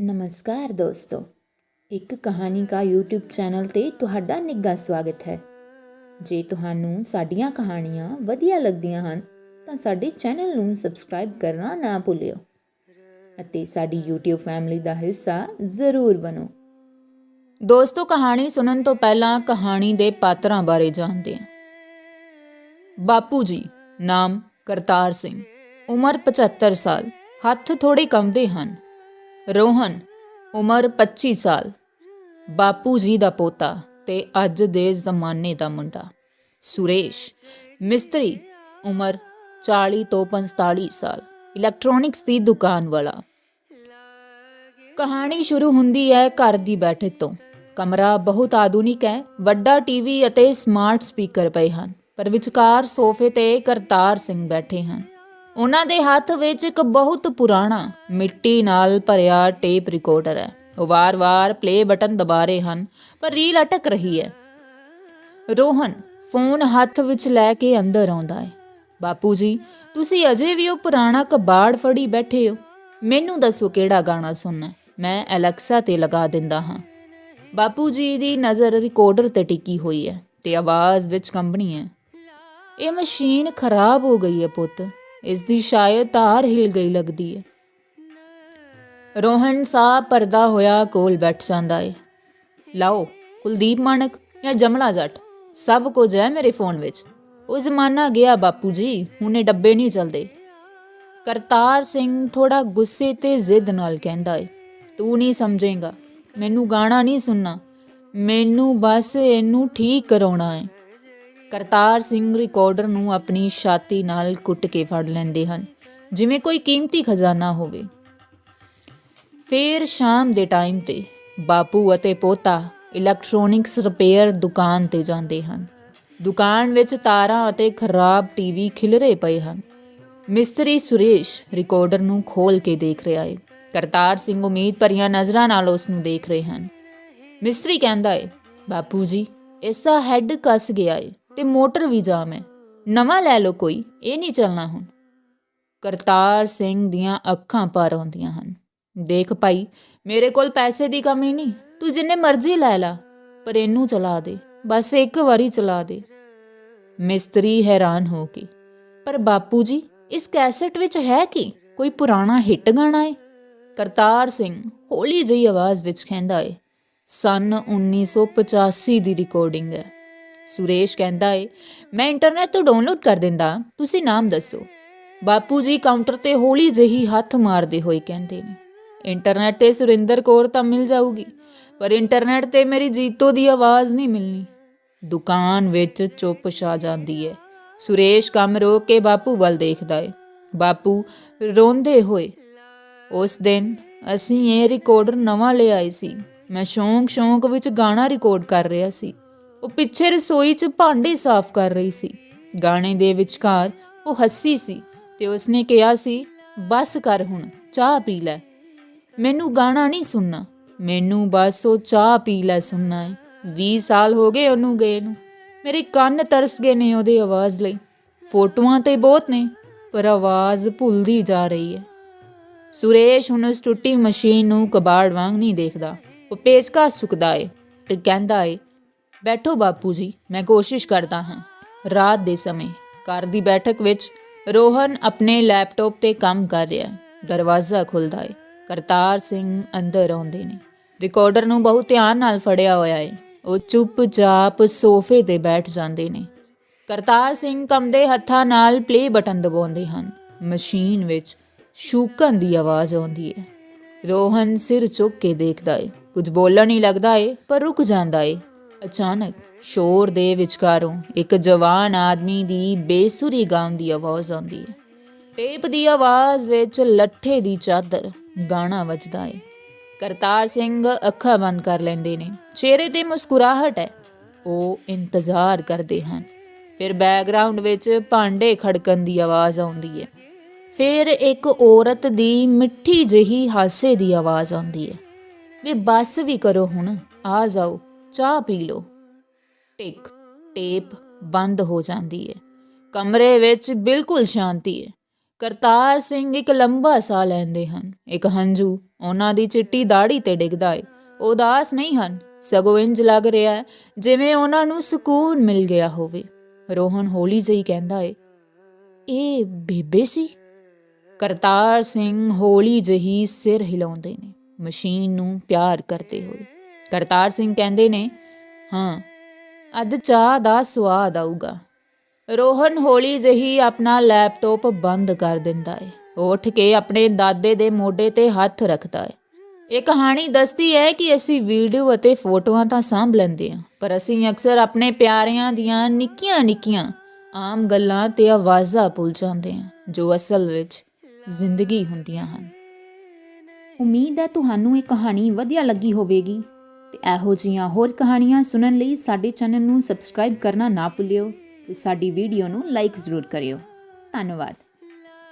ਨਮਸਕਾਰ ਦੋਸਤੋ। ਇੱਕ ਕਹਾਣੀ ਕਾ YouTube ਚੈਨਲ ਤੇ ਤੁਹਾਡਾ ਨਿੱਘਾ ਸਵਾਗਤ ਹੈ। ਜੇ ਤੁਹਾਨੂੰ ਸਾਡੀਆਂ ਕਹਾਣੀਆਂ ਵਧੀਆ ਲੱਗਦੀਆਂ ਹਨ, ਤਾਂ ਸਾਡੇ ਚੈਨਲ ਨੂੰ ਸਬਸਕ੍ਰਾਈਬ ਕਰਨਾ ਨਾ ਭੁੱਲਿਓ ਅਤੇ ਸਾਡੀ YouTube ਫੈਮਿਲੀ ਦਾ ਹਿੱਸਾ ਜ਼ਰੂਰ ਬਣੋ। ਦੋਸਤੋ, ਕਹਾਣੀ ਸੁਣਨ ਤੋਂ ਪਹਿਲਾਂ ਕਹਾਣੀ ਦੇ ਪਾਤਰਾਂ ਬਾਰੇ ਜਾਣਦੇ ਹਾਂ। ਬਾਪੂ ਜੀ, ਨਾਮ ਕਰਤਾਰ ਸਿੰਘ। ਉਮਰ 75 ਸਾਲ। ਹੱਥ ਥੋੜੇ ਕੰਮਦੇ ਹਨ। ਰੋਹਨ, ਉਮਰ 25 ਸਾਲ, ਬਾਪੂ ਜੀ ਦਾ ਪੋਤਾ ਤੇ ਅੱਜ ਦੇ ਜ਼ਮਾਨੇ ਦਾ ਮੁੰਡਾ। ਸੁਰੇਸ਼, ਮਿਸਤਰੀ, ਉਮਰ 40 ਤੋਂ 45 ਸਾਲ, ਇਲੈਕਟ੍ਰੋਨਿਕਸ ਦੀ ਦੁਕਾਨ ਵਾਲਾ। ਕਹਾਣੀ ਸ਼ੁਰੂ ਹੁੰਦੀ ਹੈ ਘਰ ਦੀ ਬੈਠਕ ਤੋਂ। ਕਮਰਾ ਬਹੁਤ ਆਧੁਨਿਕ ਹੈ, ਵੱਡਾ ਟੀਵੀ ਅਤੇ ਸਮਾਰਟ ਸਪੀਕਰ ਪਏ ਹਨ, ਪਰ ਵਿਚਕਾਰ ਸੋਫੇ ਤੇ ਕਰਤਾਰ ਸਿੰਘ ਬੈਠੇ ਹਨ। ਉਹਨਾਂ ਦੇ ਹੱਥ ਵਿੱਚ ਇੱਕ ਬਹੁਤ ਪੁਰਾਣਾ ਮਿੱਟੀ ਨਾਲ ਭਰਿਆ ਟੇਪ ਰਿਕਾਰਡਰ ਹੈ। ਉਹ ਵਾਰ-ਵਾਰ ਪਲੇ ਬਟਨ ਦਬਾ ਰਹੇ ਹਨ, ਪਰ ਰੀਲ ਅਟਕ ਰਹੀ ਹੈ। ਰੋਹਨ ਫੋਨ ਹੱਥ ਵਿੱਚ ਲੈ ਕੇ ਅੰਦਰ ਆਉਂਦਾ ਹੈ। ਬਾਪੂ ਜੀ, ਤੁਸੀਂ ਅਜੇ ਵੀ ਉਹ ਪੁਰਾਣਾ ਕਬਾੜ ਫੜੀ ਬੈਠੇ ਹੋ। ਮੈਨੂੰ ਦੱਸੋ ਕਿਹੜਾ ਗਾਣਾ ਸੁਣਨਾ ਮੈਂ ਅਲੈਕਸਾ ਤੇ ਲਗਾ ਦਿੰਦਾ ਹਾਂ। ਬਾਪੂ ਜੀ ਦੀ ਨਜ਼ਰ ਰਿਕਾਰਡਰ ਤੇ ਟਿਕੀ ਹੋਈ ਹੈ ਤੇ ਆਵਾਜ਼ ਵਿੱਚ ਕੰਬਣੀ ਹੈ। ਇਹ ਮਸ਼ੀਨ ਖਰਾਬ ਹੋ ਗਈ ਹੈ ਪੁੱਤ। ਇਸ ਦੀ ਸ਼ਾਇਦ ਤਾਰ ਹਿਲ ਗਈ ਲੱਗਦੀ ਹੈ ਰੋਹਨ ਸਾਹ ਪਰਦਾ ਹੋਇਆ ਕੋਲ ਬੈਠ ਜਾਂਦਾ ਹੈ ਲਾਓ, ਕੁਲਦੀਪ ਮਾਨਕ ਜਾਂ ਜਮਲਾ ਜੱਟ, ਸਭ ਕੁਝ ਹੈ ਮੇਰੇ ਫੋਨ ਵਿੱਚ। ਉਹ ਜ਼ਮਾਨਾ ਗਿਆ ਬਾਪੂ ਜੀ, ਹੁਣੇ ਡੱਬੇ ਨਹੀਂ ਚੱਲਦੇ। ਕਰਤਾਰ ਸਿੰਘ ਥੋੜਾ ਗੁੱਸੇ ਤੇ ਜ਼ਿੱਦ ਨਾਲ ਕਹਿੰਦਾ ਏ, ਤੂੰ ਨਹੀਂ ਸਮਝੇਗਾ, ਮੈਨੂੰ ਗਾਣਾ ਨਹੀਂ ਸੁਣਨਾ, ਮੈਨੂੰ ਬਸ ਇਹਨੂੰ ਠੀਕ ਕਰਾਉਣਾ ਹੈ ਕਰਤਾਰ ਸਿੰਘ ਰਿਕਾਰਡਰ ਨੂੰ ਆਪਣੀ ਛਾਤੀ ਨਾਲ ਕੁੱਟ ਕੇ ਫੜ ਲੈਂਦੇ ਹਨ। ਜਿਵੇਂ ਕੋਈ ਕੀਮਤੀ ਖਜ਼ਾਨਾ ਹੋਵੇ। ਫੇਰ ਸ਼ਾਮ ਦੇ ਟਾਈਮ ਤੇ ਬਾਪੂ ਅਤੇ ਪੋਤਾ ਇਲੈਕਟ੍ਰੋਨਿਕਸ ਰਿਪੇਅਰ ਦੁਕਾਨ ਤੇ ਜਾਂਦੇ ਹਨ। ਦੁਕਾਨ ਵਿੱਚ ਤਾਰਾਂ ਅਤੇ ਖਰਾਬ ਟੀਵੀ ਖਿਲਰੇ ਪਏ ਹਨ। ਮਿਸਤਰੀ ਸੁਰੇਸ਼ ਰਿਕਾਰਡਰ ਨੂੰ ਖੋਲ ਕੇ ਦੇਖ ਰਿਹਾ ਹੈ ਕਰਤਾਰ ਸਿੰਘ ਉਮੀਦ ਭਰੀਆਂ ਨਜ਼ਰਾਂ ਨਾਲ ਉਸ ਨੂੰ ਦੇਖ ਰਹੇ ਹਨ। ਮਿਸਤਰੀ ਕਹਿੰਦਾ ਹੈ ਬਾਪੂ ਜੀ, ਇਸ ਦਾ ਹੈੱਡ ਕੱਸ ਗਿਆ ਏ। ਤੇ ਮੋਟਰ ਵੀ ਜਾਮ ਹੈ। ਨਵਾਂ ਲੈ ਲਓ ਕੋਈ, ਇਹ ਨਹੀਂ ਚੱਲਣਾ ਹੁਣ। ਕਰਤਾਰ ਸਿੰਘ ਦੀਆਂ ਅੱਖਾਂ ਭਰ ਆਉਂਦੀਆਂ ਹਨ। ਦੇਖ ਭਾਈ, ਮੇਰੇ ਕੋਲ ਪੈਸੇ ਦੀ ਕਮੀ ਨਹੀਂ, ਤੂੰ ਜਿੰਨੇ ਮਰਜ਼ੀ ਲੈ ਲਾ, ਪਰ ਇਹਨੂੰ ਚਲਾ ਦੇ, ਬਸ ਇੱਕ ਵਾਰੀ ਚਲਾ ਦੇ। ਮਿਸਤਰੀ ਹੈਰਾਨ ਹੋ ਕੇ, ਪਰ ਬਾਪੂ ਜੀ, ਇਸ ਕੈਸੇਟ ਵਿੱਚ ਹੈ ਕਿ? ਕੋਈ ਪੁਰਾਣਾ ਹਿੱਟ ਗਾਣਾ ਹੈ ਕਰਤਾਰ ਸਿੰਘ ਹੌਲੀ ਜਿਹੀ ਆਵਾਜ਼ ਵਿੱਚ ਕਹਿੰਦਾ ਹੈ ਸਨ 1985 ਦੀ ਰਿਕਾਰਡਿੰਗ ਹੈ। ਸੁਰੇਸ਼ ਕਹਿੰਦਾ ਏ, ਮੈਂ ਇੰਟਰਨੈਟ ਤੋਂ ਡਾਊਨਲੋਡ ਕਰ ਦਿੰਦਾ, ਤੁਸੀਂ ਨਾਮ ਦੱਸੋ। ਬਾਪੂ ਜੀ ਕਾਊਂਟਰ ਤੇ ਹੌਲੀ ਜਿਹੀ ਹੱਥ ਮਾਰਦੇ ਹੋਏ ਕਹਿੰਦੇ ਨੇ ਇੰਟਰਨੈਟ ਤੇ ਸੁਰਿੰਦਰ ਕੌਰ ਤਾਂ ਮਿਲ ਜਾਊਗੀ, ਪਰ ਇੰਟਰਨੈਟ ਤੇ ਮੇਰੀ ਜੀਤੋ ਦੀ ਆਵਾਜ਼ ਨਹੀਂ ਮਿਲਣੀ। ਦੁਕਾਨ ਵਿੱਚ ਚੁੱਪ ਛਾ ਜਾਂਦੀ ਹੈ ਸੁਰੇਸ਼ ਕੰਮ ਰੋਕ ਕੇ ਬਾਪੂ ਵੱਲ ਦੇਖਦਾ ਏ। ਬਾਪੂ ਰੋਂਦੇ ਹੋਏ, ਉਸ ਦਿਨ ਅਸੀਂ ਇਹ ਰਿਕਾਰਡਰ ਨਵਾਂ ਲਿਆਏ ਸੀ। ਮੈਂ ਸ਼ੌਂਕ ਸ਼ੌਂਕ ਵਿੱਚ ਗਾਣਾ ਰਿਕਾਰਡ ਕਰ ਰਿਹਾ ਸੀ। ਉਹ ਪਿੱਛੇ ਰਸੋਈ 'ਚ ਭਾਂਡੇ ਸਾਫ਼ ਕਰ ਰਹੀ ਸੀ। ਗਾਣੇ ਦੇ ਵਿਚਕਾਰ ਉਹ ਹੱਸੀ ਸੀ ਤੇ ਉਸਨੇ ਕਿਹਾ ਸੀ, ਬਸ ਕਰ ਹੁਣ, ਚਾਹ ਪੀ ਲੈ। ਮੈਨੂੰ ਗਾਣਾ ਨਹੀਂ ਸੁਣਨਾ। ਮੈਨੂੰ ਬਸ ਉਹ ਚਾਹ ਪੀ ਲੈ ਸੁਣਨਾ ਹੈ 20 ਸਾਲ ਹੋ ਗਏ ਉਹਨੂੰ ਗਏ ਨੂੰ। ਮੇਰੇ ਕੰਨ ਤਰਸ ਗਏ ਨੇ ਉਹਦੀ ਆਵਾਜ਼ ਲਈ। ਫੋਟੋਆਂ ਤੇ ਬਹੁਤ ਨੇ, ਪਰ ਆਵਾਜ਼ ਭੁੱਲਦੀ ਜਾ ਰਹੀ ਹੈ ਸੁਰੇਸ਼ ਹੁਣ ਉਸ ਟੁੱਟੀ ਮਸ਼ੀਨ ਨੂੰ ਕਬਾੜ ਵਾਂਗ ਨਹੀਂ ਦੇਖਦਾ। ਉਹ ਪੇਚਕਸ ਚੁੱਕਦਾ ਏ ਤੇ ਕਹਿੰਦਾ ਏ ਬੈਠੋ ਬਾਪੂ ਜੀ, ਮੈਂ ਕੋਸ਼ਿਸ਼ ਕਰਦਾ ਹਾਂ। ਰਾਤ ਦੇ ਸਮੇਂ, ਘਰ ਦੀ ਬੈਠਕ ਵਿੱਚ ਰੋਹਨ ਆਪਣੇ ਲੈਪਟਾਪ ਤੇ ਕੰਮ ਕਰ ਰਿਹਾ ਹੈ। ਦਰਵਾਜ਼ਾ ਖੁੱਲਦਾ ਏ ਕਰਤਾਰ ਸਿੰਘ ਅੰਦਰ ਆਉਂਦੇ ਨੇ। ਰਿਕਾਰਡਰ ਨੂੰ ਬਹੁਤ ਧਿਆਨ ਨਾਲ ਫੜਿਆ ਹੋਇਆ ਏ ਉਹ ਚੁੱਪਚਾਪ ਸੋਫੇ ਤੇ ਬੈਠ ਜਾਂਦੇ ਨੇ। ਕਰਤਾਰ ਸਿੰਘ ਕੰਮਦੇ ਹੱਥਾਂ ਨਾਲ ਪਲੇ ਬਟਨ ਦਬਾਉਂਦੇ ਹਨ। ਮਸ਼ੀਨ ਵਿੱਚ ਸ਼ੂਕਣ ਦੀ ਆਵਾਜ਼ ਆਉਂਦੀ ਹੈ। ਰੋਹਨ ਸਿਰ ਚੁੱਕ ਕੇ ਦੇਖਦਾ ਏ ਕੁਝ ਬੋਲਣ ਹੀ ਲੱਗਦਾ ਏ ਪਰ ਰੁਕ ਜਾਂਦਾ ਏ ਅਚਾਨਕ ਸ਼ੋਰ ਦੇ ਵਿਚਕਾਰੋਂ ਇੱਕ ਜਵਾਨ ਆਦਮੀ ਦੀ ਬੇਸੁਰੀ ਗਾਉਣ ਦੀ ਆਵਾਜ਼ ਆਉਂਦੀ ਹੈ। ਟੇਪ ਦੀ ਆਵਾਜ਼ ਵਿੱਚ ਲੱਠੇ ਦੀ ਚਾਦਰ ਗਾਣਾ ਵੱਜਦਾ ਹੈ ਕਰਤਾਰ ਸਿੰਘ ਅੱਖਾਂ ਬੰਦ ਕਰ ਲੈਂਦੇ ਨੇ। ਚਿਹਰੇ ਤੇ ਮੁਸਕਰਾਹਟ ਹੈ। ਉਹ ਇੰਤਜ਼ਾਰ ਕਰਦੇ ਹਨ। ਫਿਰ ਬੈਕਗ੍ਰਾਉਂਡ ਵਿੱਚ ਭਾਂਡੇ ਖੜਕਣ ਦੀ ਆਵਾਜ਼ ਆਉਂਦੀ ਹੈ। ਫਿਰ ਇੱਕ ਔਰਤ ਦੀ ਮਿੱਠੀ ਜਿਹੀ ਹਾਸੇ ਦੀ ਆਵਾਜ਼ ਆਉਂਦੀ ਹੈ। ਵੀ ਬਸ ਵੀ ਕਰੋ ਹੁਣ, ਆ ਜਾਓ। ਚਾਹ ਪੀ ਲਓ। ਟਿਕ, ਟੇਪ ਬੰਦ ਹੋ ਜਾਂਦੀ ਹੈ ਕਮਰੇ ਵਿੱਚ ਬਿਲਕੁਲ ਸ਼ਾਂਤੀ ਹੈ ਕਰਤਾਰ ਸਿੰਘ ਇੱਕ ਲੰਬਾ ਸਾਹ ਲੈਂਦੇ ਹਨ। ਇੱਕ ਹੰਝੂ ਉਹਨਾਂ ਦੀ ਚਿੱਟੀ ਦਾੜੀ ਤੇ ਡਿੱਗਦਾ ਏ। ਉਦਾਸ ਨਹੀਂ ਹਨ। ਸਗੋਂ ਇੰਜ ਲੱਗ ਰਿਹਾ ਹੈ ਜਿਵੇਂ ਉਹਨਾਂ ਨੂੰ ਸਕੂਨ ਮਿਲ ਗਿਆ ਹੋਵੇ। ਰੋਹਨ ਹੌਲੀ ਜਿਹੀ ਕਹਿੰਦਾ ਏ, ਇਹ ਬੇਬੇ ਸੀ? ਕਰਤਾਰ ਸਿੰਘ ਹੌਲੀ ਜਿਹੀ ਸਿਰ ਹਿਲਾਉਂਦੇ ਨੇ। ਮਸ਼ੀਨ ਨੂੰ ਪਿਆਰ ਕਰਦੇ ਹੋਏ। ਕਰਤਾਰ ਸਿੰਘ ਕਹਿੰਦੇ ਨੇ, ਹਾਂ, ਅੱਜ ਚਾਹ ਦਾ ਸਵਾਦ ਆਊਗਾ। ਰੋਹਨ ਹੌਲੀ ਜਿਹੀ ਆਪਣਾ ਲੈਪਟਾਪ ਬੰਦ ਕਰ ਦਿੰਦਾ ਏ। ਉੱਠ ਕੇ ਆਪਣੇ ਦਾਦੇ ਦੇ ਮੋਢੇ ਤੇ ਹੱਥ ਰੱਖਦਾ ਏ। ਇਹ ਕਹਾਣੀ ਦੱਸਦੀ ਹੈ ਕਿ ਅਸੀਂ ਵੀਡੀਓ ਅਤੇ ਫੋਟੋਆਂ ਤਾਂ ਸਾਂਭ ਲੈਂਦੇ ਹਾਂ, ਪਰ ਅਸੀਂ ਅਕਸਰ ਆਪਣੇ ਪਿਆਰਿਆਂ ਦੀਆਂ ਨਿੱਕੀਆਂ-ਨਿੱਕੀਆਂ ਆਮ ਗੱਲਾਂ ਤੇ ਆਵਾਜ਼ਾਂ ਭੁੱਲ ਜਾਂਦੇ ਹਾਂ, ਜੋ ਅਸਲ ਵਿੱਚ ਜ਼ਿੰਦਗੀ ਹੁੰਦੀਆਂ ਹਨ। ਉਮੀਦ ਹੈ ਤੁਹਾਨੂੰ ਇਹ ਕਹਾਣੀ ਵਧੀਆ ਲੱਗੀ ਹੋਵੇਗੀ। ਇਹੋ ਜਿਹੀਆਂ ਹੋਰ ਕਹਾਣੀਆਂ ਸੁਣਨ ਲਈ ਸਾਡੇ ਚੈਨਲ ਨੂੰ ਸਬਸਕ੍ਰਾਈਬ ਕਰਨਾ ਨਾ ਭੁੱਲਿਓ ਤੇ ਸਾਡੀ ਵੀਡੀਓ ਨੂੰ ਲਾਈਕ ਜ਼ਰੂਰ ਕਰਿਓ। ਧੰਨਵਾਦ।